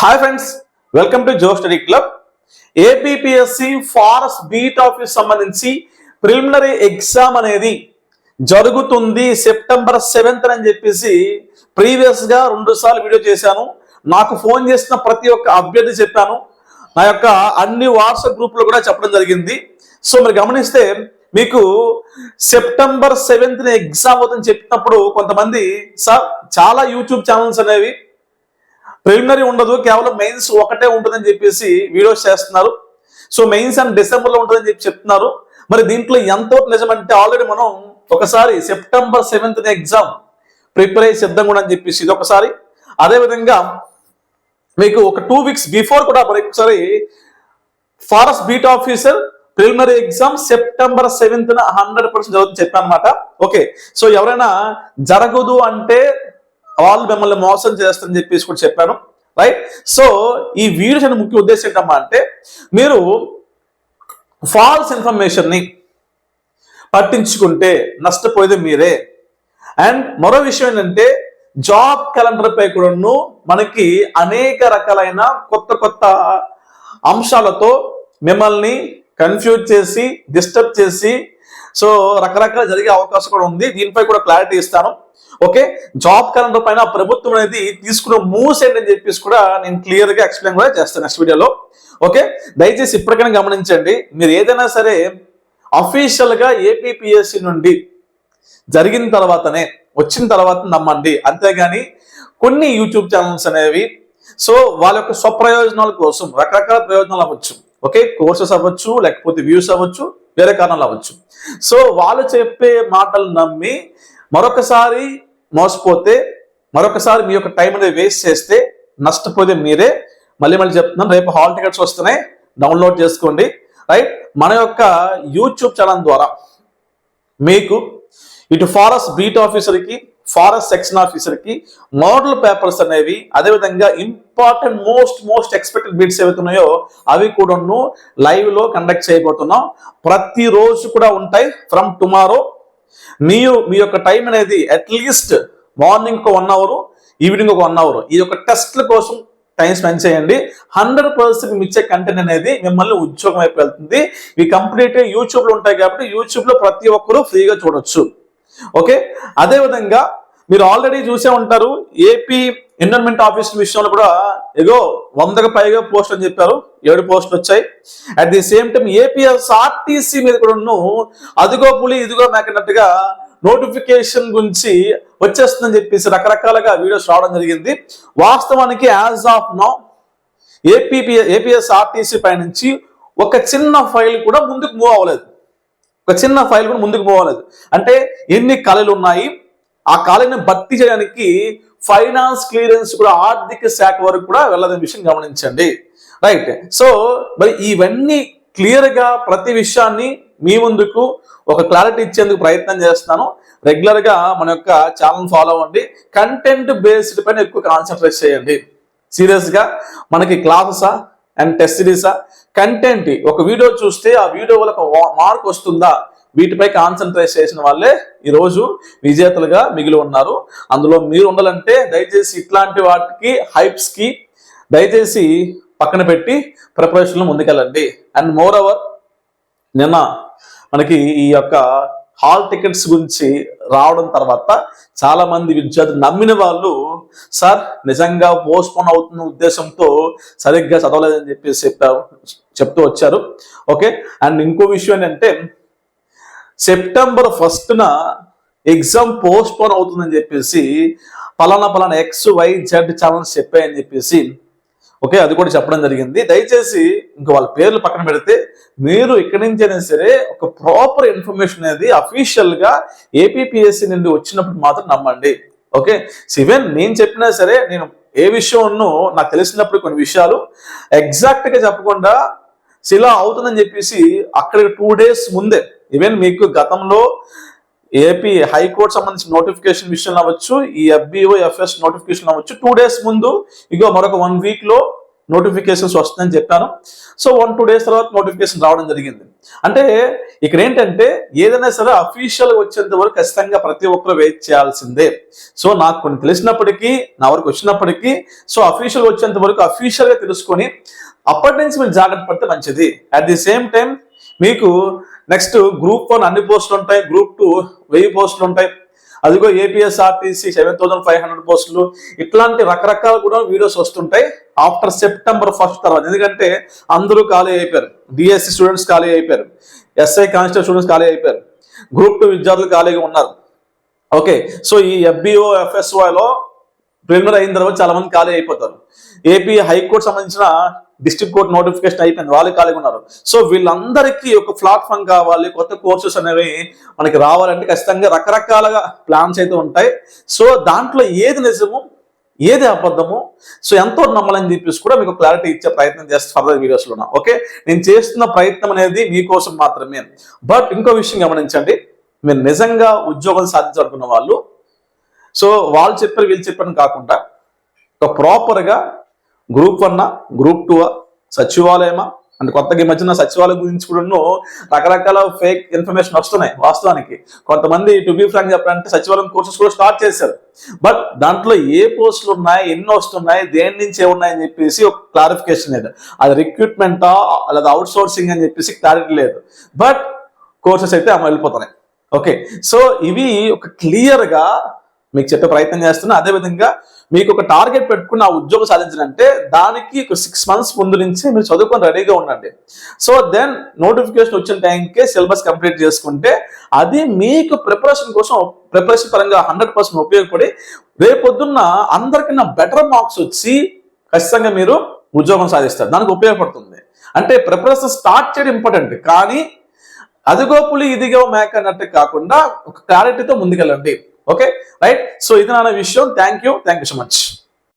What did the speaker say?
Hi friends welcome to Jo study club APPSC forest beat office సంబంధించి preliminary exam అనేది జరుగుతుంది September seventh అని చెప్పేసి ప్రీవియస్గా రెండు సార్లు వీడియో చేశాను. నాకు ఫోన్ చేసిన ప్రతి ఒక్క అభ్యర్థి చెప్పాను. నా యొక్క అన్ని వాట్సాప్ గ్రూప్లో కూడా చెప్పడం జరిగింది. సో మీరు గమనిస్తే మీకు సెప్టెంబర్ సెవెంత్ ఎగ్జామ్ అవుతుందని చెప్పినప్పుడు కొంతమంది సార్ చాలా యూట్యూబ్ ఛానల్స్ అనేవి ప్రిలిమినరీ ఉండదు కేవలం మెయిన్స్ ఒకటే ఉంటుందని చెప్పేసి వీడియోస్ చేస్తున్నారు. సో మెయిన్స్ అండ్ డిసెంబర్లో ఉంటుందని చెప్పి చెప్తున్నారు. మరి దీంట్లో ఎంతో నిజమంటే ఆల్రెడీ మనం ఒకసారి సెప్టెంబర్ సెవెంత్ ఎగ్జామ్ ప్రిపేర్ అయ్యి సిద్ధంగా అని చెప్పేసి ఇది ఒకసారి. అదేవిధంగా మీకు ఒక టూ వీక్స్ బిఫోర్ కూడా మరి ఒకసారి forest beat officer preliminary exam September seventh hundred percent జరుగుతుంది చెప్పాను అనమాట ఓకే. సో ఎవరైనా జరగదు అంటే వాళ్ళు మిమ్మల్ని మోసం చేస్తారని చెప్పేసి కూడా చెప్పాను రైట్ సో ఈ వీడియో అనే ముఖ్య ఉద్దేశం ఏంటమ్మా అంటే మీరు ఫాల్స్ ఇన్ఫర్మేషన్ని పట్టించుకుంటే నష్టపోయేది మీరే. అండ్ మరో విషయం ఏంటంటే జాబ్ క్యాలెండర్ పై కూడాను మనకి అనేక రకాలైన కొత్త కొత్త అంశాలతో మిమ్మల్ని కన్ఫ్యూజ్ చేసి డిస్టర్బ్ చేసి సో రకరకాల జరిగే అవకాశం కూడా ఉంది. దీనిపై కూడా క్లారిటీ ఇస్తాను. ఓకే జాబ్ క్యాలెండర్ పైన ప్రభుత్వం అనేది తీసుకున్న మూవ్స్ ఏంటని చెప్పేసి కూడా నేను క్లియర్గా ఎక్స్ప్లెయిన్ కూడా చేస్తాను నెక్స్ట్ వీడియోలో ఓకే దయచేసి ఇప్పటికైనా గమనించండి. మీరు ఏదైనా సరే అఫీషియల్గా ఏపీపీఎస్సి నుండి జరిగిన తర్వాతనే వచ్చిన తర్వాత నమ్మండి. అంతేగాని కొన్ని యూట్యూబ్ ఛానల్స్ అనేవి సో వాళ్ళ యొక్క స్వప్రయోజనాల కోసం రకరకాల ప్రయోజనాలు అవ్వచ్చు. ఓకే కోర్సెస్ అవ్వచ్చు లేకపోతే వ్యూస్ అవ్వచ్చు. వేరే కారణాలు అవ్వచ్చు. సో వాళ్ళు చెప్పే మాటలు నమ్మి మరొకసారి మోసపోతే మరొకసారి మీ యొక్క టైం అనేది వేస్ట్ చేస్తే నష్టపోతే మీరే. మళ్ళీ మళ్ళీ చెప్తున్నాను రేపు హాల్ టికెట్స్ వస్తున్నాయి. డౌన్లోడ్ చేసుకోండి. రైట్ మన యొక్క యూట్యూబ్ ఛానల్ ద్వారా మీకు ఇటు ఫారెస్ట్ బీట్ ఆఫీసర్కి ఫారెస్ట్ సెక్షన్ ఆఫీసర్కి మోడల్ పేపర్స్ అనేవి అదేవిధంగా important most most expected bits ఏవైతున్నాయో అవి కూడాను లైవ్లో కండక్ట్ చేయబోతున్నాం. ప్రతిరోజు కూడా ఉంటాయి ఫ్రమ్ టుమారో. మీరు మీ యొక్క టైం అనేది అట్లీస్ట్ మార్నింగ్ ఒక వన్ అవర్ ఈవినింగ్ ఒక వన్ అవర్. ఈ యొక్క టెస్ట్ల కోసం టైం స్పెండ్ చేయండి. హండ్రెడ్ పర్సెంట్ మీ ఇచ్చే కంటెంట్ అనేది మిమ్మల్ని ఉద్యోగం వైపు వెళ్తుంది. ఇవి కంప్లీట్ యూట్యూబ్లో ఉంటాయి కాబట్టి యూట్యూబ్లో ప్రతి ఒక్కరూ ఫ్రీగా చూడొచ్చు. ఓకే? అదే విధంగా మీరు ఆల్రెడీ చూసే ఉంటారు ఏపీ ఎన్విరాన్మెంట్ ఆఫీస్ విషయంలో కూడా ఏదో వందకు పైగా పోస్ట్ అని చెప్పారు ఏడు పోస్టులు వచ్చాయి. At the same time APSRTC మీద కూడా అదిగో పులి ఇదిగో మేకన్నట్టుగా నోటిఫికేషన్ గురించి వచ్చేస్తుందని చెప్పేసి రకరకాలుగా వీడియోస్ రావడం జరిగింది. వాస్తవానికి as of now APP APSRTC పై నుంచి ఒక చిన్న ఫైల్ కూడా ముందుకు మూవ్ అవ్వలేదు. ఒక చిన్న ఫైల్ కూడా ముందుకు పోవలేదు అంటే ఎన్ని కళలు ఉన్నాయి? ఆ ఖాళీని భర్తీ చేయడానికి ఫైనాన్స్ క్లియరెన్స్ కూడా ఆర్థిక శాఖ వరకు కూడా వెళ్ళదని విషయం గమనించండి. రైట్ సో మరి ఇవన్నీ క్లియర్గా ప్రతి విషయాన్ని మీ ముందుకు ఒక క్లారిటీ ఇచ్చేందుకు ప్రయత్నం చేస్తాను రెగ్యులర్గా మన యొక్క ఛానల్ ఫాలో అవ్వండి. కంటెంట్ బేస్డ్ పైన ఎక్కువ కాన్సన్ట్రేట్ చేయండి. సీరియస్గా మనకి క్లాసెసా అండ్ టెస్ట్ సిరీసా కంటెంట్ ఒక వీడియో చూస్తే ఆ వీడియో వల్ల మార్క్ వస్తుందా? వీటిపై కాన్సన్ట్రేట్ చేసిన వాళ్ళే ఈరోజు విజేతలుగా మిగిలి ఉన్నారు. అందులో మీరు ఉండాలంటే దయచేసి ఇట్లాంటి వాటికి హైప్స్కి దయచేసి పక్కన పెట్టి ప్రిపరేషన్లు ముందుకెళ్ళండి. అండ్ మోర్ ఓవర్ నిన్న మనకి ఈ యొక్క హాల్ టికెట్స్ గురించి రావడం తర్వాత చాలా మంది విద్యార్థులు నమ్మిన వాళ్ళు సార్ నిజంగా పోస్ట్పోన్ అవుతున్న ఉద్దేశంతో సరిగ్గా చదవలేదని చెప్పేసి చెప్పారు చెప్తూ వచ్చారు. ఓకే అండ్ ఇంకో విషయం ఏంటంటే సెప్టెంబర్ ఫస్ట్న ఎగ్జామ్ పోస్ట్ పోన్ అవుతుందని చెప్పేసి పలానా పలానా ఎక్స్ వై జెడ్ ఛానల్స్ చెప్పాయని చెప్పేసి ఓకే అది కూడా చెప్పడం జరిగింది. దయచేసి ఇంకా వాళ్ళ పేర్లు పక్కన పెడితే మీరు ఇక్కడి నుంచి అయినా సరే ఒక ప్రాపర్ ఇన్ఫర్మేషన్ అనేది అఫీషియల్గా ఏపీపీఎస్సీ ఏపీఎస్సి నుండి వచ్చినప్పుడు మాత్రం నమ్మండి. ఓకే? సివెన్ నేను చెప్పినా సరే నేను ఏ విషయం నాకు తెలిసినప్పుడు కొన్ని విషయాలు ఎగ్జాక్ట్గా చెప్పకుండా ఇలా అవుతుందని చెప్పేసి అక్కడికి టూ డేస్ ముందే ఈవెన్ మీకు గతంలో ఏపీ హైకోర్టు సంబంధించిన నోటిఫికేషన్ విషయంలో అవ్వచ్చు ఈ ఎఫ్బిఓ ఎఫ్ఎస్ నోటిఫికేషన్ అవ్వచ్చు. టూ డేస్ ముందు ఇగో మరొక వన్ వీక్లో నోటిఫికేషన్స్ వస్తుందని చెప్పాను. సో వన్ టూ డేస్ తర్వాత నోటిఫికేషన్ రావడం జరిగింది. అంటే ఇక్కడ ఏంటంటే ఏదైనా సరే అఫీషియల్ వచ్చేంత వరకు ఖచ్చితంగా ప్రతి ఒక్కరు వెయిట్ చేయాల్సిందే. సో నాకు కొన్ని తెలిసినప్పటికీ నా వరకు వచ్చినప్పటికీ సో అఫీషియల్ వచ్చేంత వరకు అఫీషియల్గా తెలుసుకొని అప్పటి నుంచి మీరు జాగ్రత్త పడితే మంచిది. అట్ ది సేమ్ టైం మీకు నెక్స్ట్ గ్రూప్ వన్ అన్ని పోస్టులు ఉంటాయి గ్రూప్ టూ వెయ్యి పోస్టులు ఉంటాయి. అదిగో APSRTC seven thousand five hundred పోస్టులు. ఇట్లాంటి రకరకాల కూడా వీడియోస్ వస్తుంటాయి ఆఫ్టర్ సెప్టెంబర్ ఫస్ట్ తర్వాత. ఎందుకంటే అందరూ ఖాళీ అయిపోయారు. డిఎస్సి స్టూడెంట్స్ ఖాళీ అయిపోయారు. ఎస్ఐ కానిస్టేబుల్ స్టూడెంట్స్ ఖాళీ అయిపోయారు. గ్రూప్ టూ విద్యార్థులు ఖాళీగా ఉన్నారు. ఓకే సో ఈ ఎఫ్బిఓ ఎఫ్ఎస్ఓలో ప్రిలిమినరీ అయిన తర్వాత చాలా మంది ఖాళీ అయిపోతారు. ఏపీ హైకోర్టు సంబంధించిన డిస్ట్రిక్ట్ కోర్ట్ నోటిఫికేషన్ అయిపోయింది. వాళ్ళు ఖాళీగా ఉన్నారు. సో వీళ్ళందరికీ ఒక ప్లాట్ఫామ్ కావాలి కొత్త కోర్సెస్ అనేవి మనకి రావాలంటే ఖచ్చితంగా రకరకాలుగా ప్లాన్స్ అయితే ఉంటాయి. సో దాంట్లో ఏది నిజము ఏది అబద్ధము సో ఎంతో నమ్మాలని చెప్పేసి కూడా మీకు క్లారిటీ ఇచ్చే ప్రయత్నం చేస్తాను ఫర్దర్ వీడియోస్లో ఓకే నేను చేస్తున్న ప్రయత్నం అనేది మీకోసం మాత్రమే. బట్ ఇంకో విషయం గమనించండి. మీరు నిజంగా ఉద్యోగం సాధించాలనుకున్న వాళ్ళు సో వాళ్ళు చెప్పారు వీళ్ళు చెప్పారు కాకుండా ఒక ప్రాపర్గా గ్రూప్ వన్ గ్రూప్ టూ సచివాలయమా? అంటే కొత్తగా ఈ మధ్యన సచివాలయం గురించి కూడా రకరకాల ఫేక్ ఇన్ఫర్మేషన్ వస్తున్నాయి వాస్తవానికి. కొంతమంది టు బి ఫ్రాంక్ చెప్పాలంటే సచివాలయం కోర్సెస్ కూడా స్టార్ట్ చేశారు. బట్ దాంట్లో ఏ పోస్టులు ఉన్నాయి ఎన్ని వస్తున్నాయి దేని నుంచి ఏమున్నాయని చెప్పేసి ఒక క్లారిఫికేషన్ లేదు. అది రిక్రూట్మెంటా లేదా అవుట్ సోర్సింగ్ అని చెప్పేసి క్లారిటీ లేదు. బట్ కోర్సెస్ అయితే అమ్మ వెళ్ళిపోతున్నాయి ఓకే సో ఇవి ఒక క్లియర్గా మీకు చెప్పే ప్రయత్నం చేస్తున్నా. అదేవిధంగా మీకు ఒక టార్గెట్ పెట్టుకుని ఆ ఉద్యోగం సాధించాలంటే దానికి ఒక సిక్స్ మంత్స్ ముందు నుంచి మీరు చదువుకొని రెడీగా ఉండండి. సో దెన్ నోటిఫికేషన్ వచ్చిన టైంకే సిలబస్ కంప్లీట్ చేసుకుంటే అది మీకు ప్రిపరేషన్ కోసం ప్రిపరేషన్ పరంగా హండ్రెడ్ పర్సెంట్ ఉపయోగపడి రేపొద్దున్న అందరికన్నా బెటర్ మార్క్స్ వచ్చి ఖచ్చితంగా మీరు ఉద్యోగం సాధిస్తారు. దానికి ఉపయోగపడుతుంది. అంటే ప్రిపరేషన్ స్టార్ట్ చేయడం ఇంపార్టెంట్ కానీ అదిగో పులి ఇదిగో మేక అన్నట్టు కాకుండా ఒక క్లారిటీతో ముందుకెళ్ళండి. ఓకే రైట్ సో ఇది నా విషయం thank you thank you so much